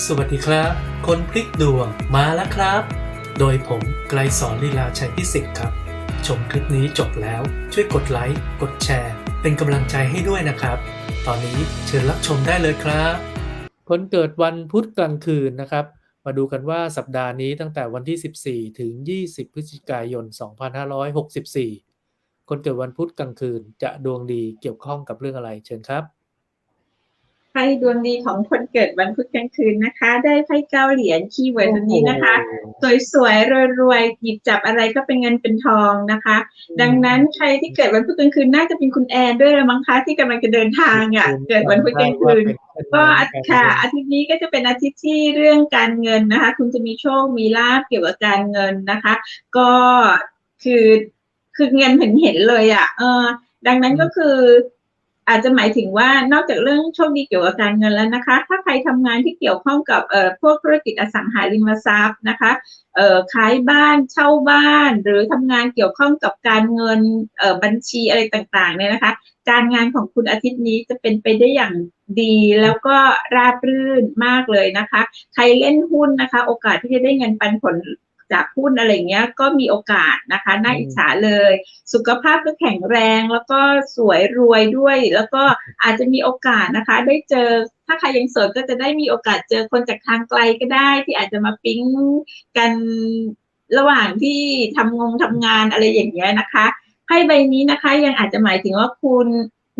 สวัสดีครับ คนพลิกดวงมาแล้วครับ โดยผมไกลสอนลีลาชัยพิสิทธิ์ครับ ชมคลิปนี้จบแล้วช่วยกดไลค์ กดแชร์ เป็นกำลังใจให้ด้วยนะครับ ตอนนี้เชิญรับชมได้เลยครับ คนเกิดวันพุธกลางคืนนะครับ มาดูกันว่าสัปดาห์นี้ตั้งแต่วันที่ 14 ถึง 20 พฤศจิกายน 2564 คนเกิดวันพุธกลางคืนจะดวงดีเกี่ยวข้องกับเรื่องอะไรเชิญครับ ไพ่ดวงดีของคนเกิดวันพุธกลางคืนนะคะ ได้ไพ่เก้าเหรียญคีย์เวิร์ดวันนี้นะคะ สวยๆรวยๆหยิบจับอะไรก็เป็นเงินเป็นทองนะคะ ดังนั้นใครที่เกิดวันพุธกลางคืนน่าจะเป็นคุณแอนด้วยละมั้งคะที่กำลังจะเดินทางอะเกิดวันพุธกลางคืนก็อาทิตย์ค่ะ อาทิตย์นี้ก็จะเป็นอาทิตย์ที่เรื่องการเงินนะคะ คุณจะมีโชคมีลาภเกี่ยวกับการเงินนะคะ ก็คือคือเงินเห็นเห็นๆเลยอะเออดังนั้นก็คือ อาจจะหมายถึงว่านอกจากเรื่องโชคดีเกี่ยวกับการเงินแล้วนะคะ ถ้าใครทำงานที่เกี่ยวข้องกับเอ่อพวกธุรกิจอสังหาริมทรัพย์นะคะเอ่อขายบ้านเช่าบ้าน หรือทำงานเกี่ยวข้องกับการเงินเอ่อบัญชีอะไรต่างๆเนี่ยนะคะ การงานของคุณอาทิตย์นี้จะเป็นไปได้อย่างดีแล้วก็ราบรื่นมากเลยนะคะ ใครเล่นหุ้นนะคะ โอกาสที่จะได้เงินปันผล จากหุ้นอะไรเงี้ยก็มีโอกาสนะคะน่าอิจฉาเลย สุขภาพก็แข็งแรงแล้วก็สวยรวยด้วย แล้วก็อาจจะมีโอกาสนะคะ ได้เจอถ้าใครยังสดก็จะได้มีโอกาสเจอคนจากทางไกลก็ได้ ที่อาจจะมาปิ๊งกันระหว่างที่ทำงงทำงานอะไรอย่างเงี้ยนะคะไพ่ใบนี้นะคะ ยังอาจจะหมายถึงว่าคุณ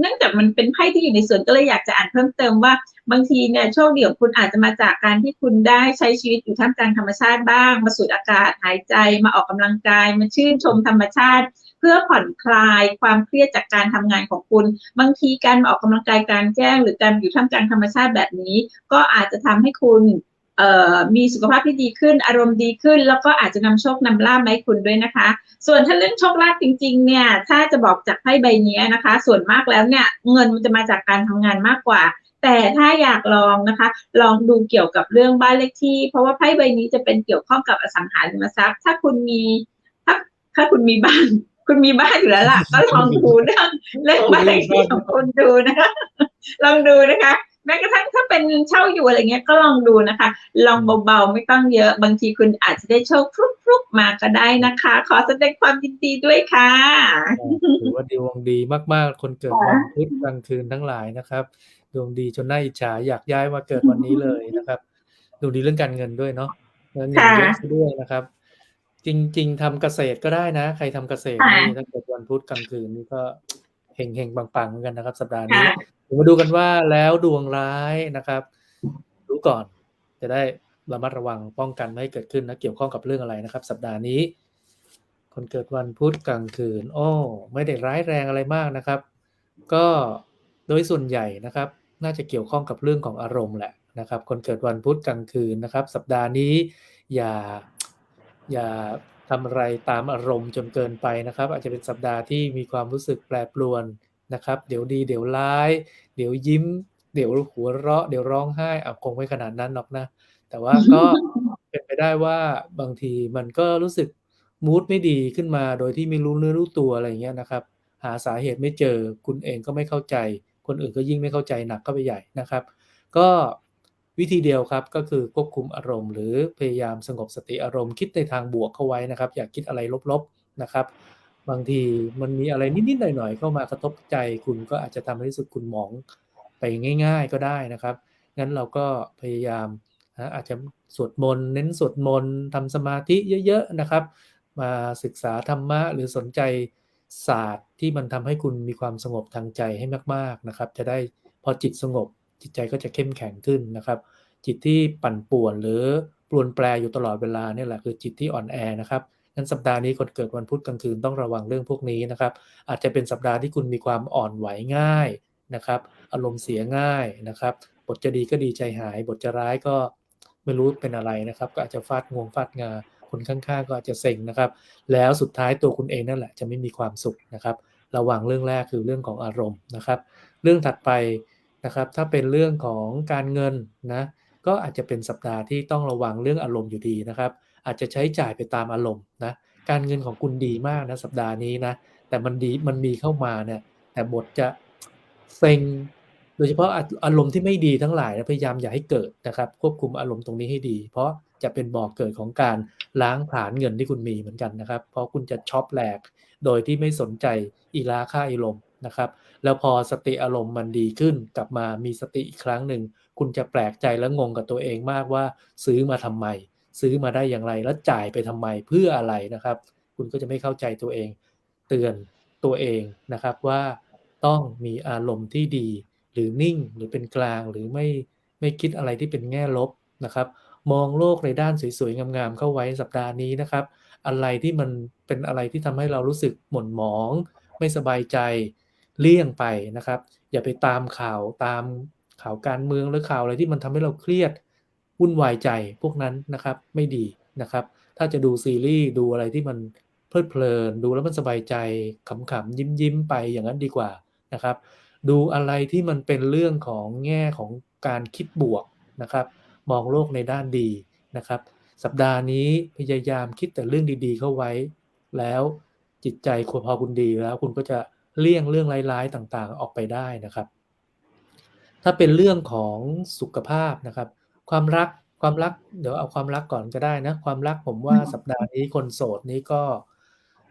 เนื่องจากมันเป็นไพ่ที่อยู่ในสวนก็เลยอยากจะอ่านเพิ่มเติมว่า บางทีเนี่ยโชคดีของคุณอาจจะมาจากการที่คุณได้ใช้ชีวิตอยู่ท่ามกลางธรรมชาติบ้าง มาสูดอากาศหายใจมาออกกำลังกาย มาชื่นชมธรรมชาติ เพื่อผ่อนคลายความเครียดจากการทำงานของคุณ บางทีการมาออกกำลังกายกลารแจ้ง หรือการอยู่ท่ามกลางธรรมชาติแบบนี้ ก็อาจจะทำให้คุณ มีสุขภาพที่ดีขึ้น อารมณ์ดีขึ้น แล้วก็อาจจะนำโชคนำลาภมาให้คุณด้วยนะคะ ส่วนถ้าเรื่องโชคลาภจริงๆ เนี่ย ถ้าจะบอกจากไพ่ใบนี้นะคะ ส่วนมากแล้วเนี่ย เงินมันจะมาจากการทำงานมากกว่า แต่ถ้าอยากลองนะคะ ลองดูเกี่ยวกับเรื่องบ้านเลขที่ เพราะว่าไพ่ใบนี้จะเป็นเกี่ยวข้องกับอสังหาริมทรัพย์ ถ้าคุณมีถ้าถ้าคุณมีบ้านคุณมีบ้านอยู่แล้วล่ะ ก็ลองดูเรื่องเรื่องบ้านเลขที่ของคุณดูนะคะ ลองดูนะคะ แม้กระทั่งถ้าเป็นเช่าอยู่อะไรเงี้ยก็ลองดูนะคะ ลองเบาๆไม่ต้องเยอะบางทีคุณอาจจะได้โชคฟลุกๆมาก็ได้นะคะ ขอแสดงความยินดีด้วยค่ะถือว่าดวงดีมากๆ คนเกิดวันพุธกลางคืนทั้งหลายนะครับดวงดีจนน่าอิจฉาอยากย้ายมาเกิดวันนี้เลยนะครับดวงดีเรื่องการเงินด้วยเนาะเงินเยอะซะด้วยนะครับ จริง ๆทำเกษตรก็ได้นะ ใครทำเกษตรนี่ค่ะถ้าเกิดวันพุธกลางคืนนี่ก็ เฮงๆปังๆเหมือนกันนะครับ สัปดาห์นี้ค่ะเดี๋ยวมาดูกันว่าแล้วดวงร้ายนะครับ รู้ก่อนจะได้ระมัดระวังป้องกันไม่ให้เกิดขึ้นนะเกี่ยวข้องกับเรื่องอะไรนะครับ สัปดาห์นี้ คนเกิดวันพุธกลางคืนโอ้ไม่ได้ร้ายแรงอะไรมากนะครับ ก็โดยส่วนใหญ่นะครับ น่าจะเกี่ยวข้องกับเรื่องของอารมณ์แหละนะครับ คนเกิดวันพุธกลางคืนนะครับ สัปดาห์นี้อย่าอย่า ทำอะไรตามอารมณ์จนเกินไปนะครับ อาจจะเป็นสัปดาห์ที่มีความรู้สึกแปรปรวนนะครับ เดี๋ยวดีเดี๋ยวร้าย เดี๋ยวยิ้ม เดี๋ยวหัวเราะ เดี๋ยวร้องไห้อะคงไม่ขนาดนั้นหรอกนะ แต่ว่าก็เป็นไปได้ว่าบางทีมันก็รู้สึกมูดไม่ดีขึ้นมาโดยที่ไม่รู้เนื้อรู้ตัวอะไรอย่างเงี้ยนะครับ หาสาเหตุไม่เจอคุณเองก็ไม่เข้าใจ คนอื่นก็ยิ่งไม่เข้าใจหนักเข้าไปใหญ่นะครับ ก็ วิธีเดียวครับก็คือควบคุมอารมณ์หรือพยายามสงบสติอารมณ์คิดในทางบวกเข้าไว้นะครับ อย่าคิดอะไรลบๆนะครับ บางทีมันมีอะไรนิดๆหน่อยๆเข้ามากระทบใจคุณก็อาจจะทำให้รู้สึกคุณหมองไปง่าย ๆ ก็ได้นะครับ งั้นเราก็พยายามนะอาจจะสวดมนต์เน้นสวดมนต์ทำสมาธิเยอะๆนะครับ มาศึกษาธรรมะหรือสนใจศาสตร์ที่มันทำให้คุณมีความสงบทางใจให้มากๆนะครับ จะได้พอจิตสงบ จิตใจก็จะเข้มแข็งขึ้นนะครับ จิตที่ปั่นป่วนหรือปลวนแปรอยู่ตลอดเวลาเนี่ยแหละคือจิตที่อ่อนแอนะครับงั้นสัปดาห์นี้คนเกิดวันพุธกลางคืนต้องระวังเรื่องพวกนี้นะครับ อาจจะเป็นสัปดาห์ที่คุณมีความอ่อนไหวง่ายนะครับ อารมณ์เสียง่ายนะครับ บทจะดีก็ดีใจหาย บทจะร้ายก็ไม่รู้เป็นอะไรนะครับ ก็อาจจะฟาดงวงฟาดงาคนข้างๆ ก็อาจจะเซ็งนะครับ แล้วสุดท้ายตัวคุณเองนั่นแหละจะไม่มีความสุขนะครับ ระวังเรื่องแรกคือเรื่องของอารมณ์นะครับ เรื่องถัดไป นะครับ ถ้าเป็นเรื่องของการเงินนะก็อาจจะเป็นสัปดาห์ที่ต้องระวังเรื่องอารมณ์อยู่ดีนะครับ อาจจะใช้จ่ายไปตามอารมณ์นะการเงินของคุณดีมากนะสัปดาห์นี้นะแต่มันดีมันมีเข้ามาเนี่ยแต่บทจะเซ็งโดยเฉพาะอาอารมณ์ที่ไม่ดีทั้งหลายนะพยายามอย่าให้เกิดนะครับ ควบคุมอารมณ์ตรงนี้ให้ดี เพราะจะเป็นบ่อกเกิดของการล้างผลาญเงินที่คุณมีเหมือนกันนะครับ เพราะคุณจะช็อปแหลกโดยที่ไม่สนใจอีลาค่าอารมณ์ นะครับ แล้วพอสติอารมณ์มันดีขึ้นกลับมามีสติอีกครั้งหนึ่ง คุณจะแปลกใจและงงกับตัวเองมากว่า ซื้อมาทำไม ซื้อมาได้อย่างไรแล้วจ่ายไปทำไมเพื่ออะไรนะครับ คุณก็จะไม่เข้าใจตัวเอง เตือนตัวเองนะครับว่าต้องมีอารมณ์ที่ดี หรือนิ่งหรือเป็นกลางหรือไม่ไม่คิดอะไรที่เป็นแง่ลบนะครับ มองโลกในด้านสวยๆงามๆเข้าไว้สัปดาห์นี้นะครับ อะไรที่มันเป็นอะไรที่ทำให้เรารู้สึกหม่นหมอง ไม่สบายใจ เลี่ยงไปนะครับ อย่าไปตามข่าวตามข่าวการเมืองหรือข่าวอะไรที่มันทำให้เราเครียดวุ่นวายใจพวกนั้นนะครับไม่ดีนะครับ ถ้าจะดูซีรีส์ดูอะไรที่มันเพลิดเพลิน ดูแล้วมันสบายใจขำๆยิ้มๆไปอย่างนั้นดีกว่านะครับ ดูอะไรที่มันเป็นเรื่องของแง่ของการคิดบวกนะครับ มองโลกในด้านดีนะครับ สัปดาห์นี้พยายามคิดแต่เรื่องดีๆ เข้าไว้ แล้วจิตใจคุณพอคุณดีแล้วคุณก็จะ เลี่ยงเรื่องร้ายๆต่างๆ ออกไปได้นะครับ ถ้าเป็นเรื่องของสุขภาพนะครับ ความรักความรักเดี๋ยวเอาความรักก่อนก็ได้นะความรักผมว่าสัปดาห์นี้คนโสดนี้ก็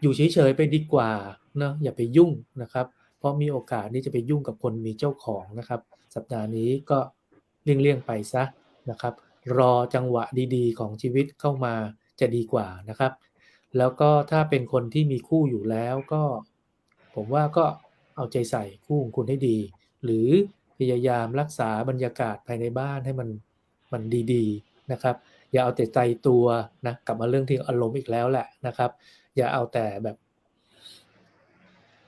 อยู่เฉยๆไปดีกว่าเนะอย่าไปยุ่งนะครับ เพราะมีโอกาสที่จะไปยุ่งกับคนมีเจ้าของนะครับ สัปดาห์นี้ก็เลี่ยงๆไปซะนะครับ รอจังหวะดีๆ ของชีวิตเข้ามาจะดีกว่านะครับ แล้วก็ถ้าเป็นคนที่มีคู่อยู่แล้วก็ ผมว่าก็เอาใจใส่คู่ของคุณให้ดี หรือพยายามรักษาบรรยากาศภายในบ้านให้มันมันดีๆนะครับ อย่าเอาแต่ใจตัวนะกลับมาเรื่องที่อารมณ์อีกแล้วแหละนะครับ อย่าเอาแต่แบบ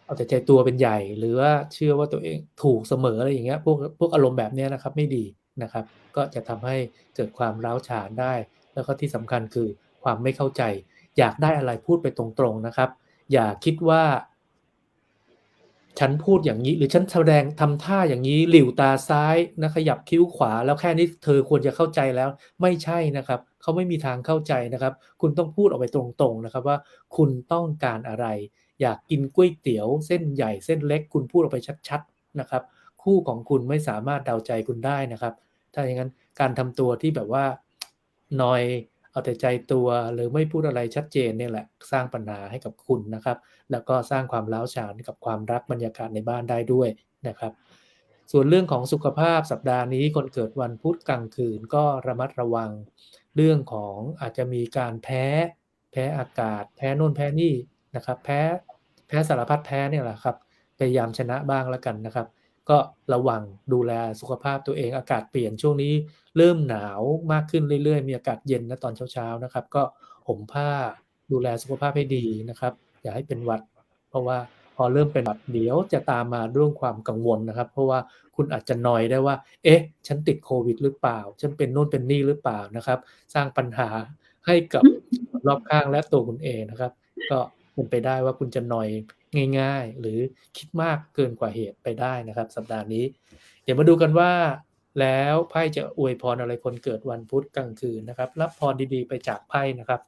เอาแต่ใจตัวเป็นใหญ่ หรือว่าเชื่อว่าตัวเองถูกเสมออะไรอย่างเงี้ยพวกพวกอารมณ์แบบเนี้ยนะครับไม่ดีนะครับ ก็จะทำให้เกิดความร้าวฉานได้ แล้วก็ที่สำคัญคือความไม่เข้าใจ อยากได้อะไรพูดไปตรงๆนะครับ อย่าคิดว่า ฉันพูดอย่างนี้ หรือฉันแสดงทำท่าอย่างนี้หลิวตาซ้ายนะขยับคิ้วขวา แล้วแค่นี้เธอควรจะเข้าใจแล้ว ไม่ใช่นะครับเขาไม่มีทางเข้าใจนะครับ คุณต้องพูดออกไปตรงๆนะครับว่า คุณต้องการอะไร อยากกินก๋วยเตี๋ยว เส้นใหญ่เส้นเล็ก คุณพูดออกไปชัดๆนะครับ คู่ของคุณไม่สามารถเดาใจคุณได้นะครับ ถ้าอย่างนั้นการทำตัวที่แบบว่านอย เอาแต่ใจตัวหรือไม่พูดอะไรชัดเจนเนี่ยแหละสร้างปัญหาให้กับคุณนะครับ แล้วก็สร้างความร้าวฉานกับความรักบรรยากาศในบ้านได้ด้วยนะครับ ส่วนเรื่องของสุขภาพสัปดาห์นี้คนเกิดวันพุธกลางคืนก็ระมัดระวัง เรื่องของอาจจะมีการแพ้แพ้อากาศ แพ้น่นแพ้นี่นะครับ แพ้แพ้สารพัดแพ้เนี่ยแหละครับพยายามชนะบ้างแล้วกันนะครับ ก็ระวังดูแลสุขภาพตัวเองอากาศเปลี่ยนช่วงนี้เริ่มหนาวมากขึ้นเรื่อยๆ มีอากาศเย็นนะตอนเช้าๆนะครับ ก็ห่มผ้าดูแลสุขภาพให้ดีนะครับ อย่าให้เป็นหวัด เพราะว่าพอเริ่มเป็นหวัดเดี๋ยวจะตามมาเรื่องความกังวลนะครับ เพราะว่าคุณอาจจะนอยได้ว่า เอ๊ะ ฉันติดโควิดหรือเปล่า ฉันเป็นโน่นเป็นนี่หรือเปล่านะครับ สร้างปัญหาให้กับรอบข้างและตัวคุณเองนะครับ ก็เป็นไปได้ว่าคุณจะนอย ง่าย ๆ หรือคิดมากเกินกว่าเหตุไปได้นะครับ สัปดาห์นี้ เดี๋ยวมาดูกันว่า แล้วไพ่จะอวยพรอะไรคนเกิดวันพุธกลางคืนนะครับ รับพรดีๆไปจากไพ่นะครับ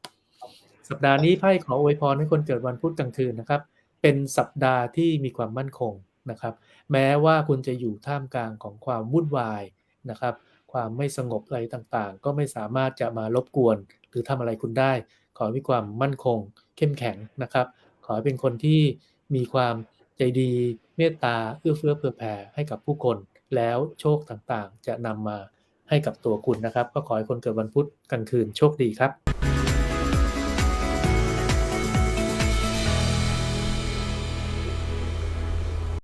สัปดาห์นี้ไพ่ขออวยพรให้คนเกิดวันพุธกลางคืนนะครับ เป็นสัปดาห์ที่มีความมั่นคงนะครับ แม้ว่าคุณจะอยู่ท่ามกลางของความวุ่นวายนะครับ ความไม่สงบอะไรต่างๆ ก็ไม่สามารถจะมารบกวน หรือทำอะไรคุณได้ ขอให้มีความมั่นคง เข้มแข็งนะครับ ขอให้เป็นคนที่ มีความใจดีเมตตาเอื้อเฟื้อเผื่อแผ่ให้กับผู้คน แล้วโชคต่างๆ จะนำมาให้กับตัวคุณนะครับ ก็ขอให้คนเกิดวันพุธกลางคืนโชคดีครับ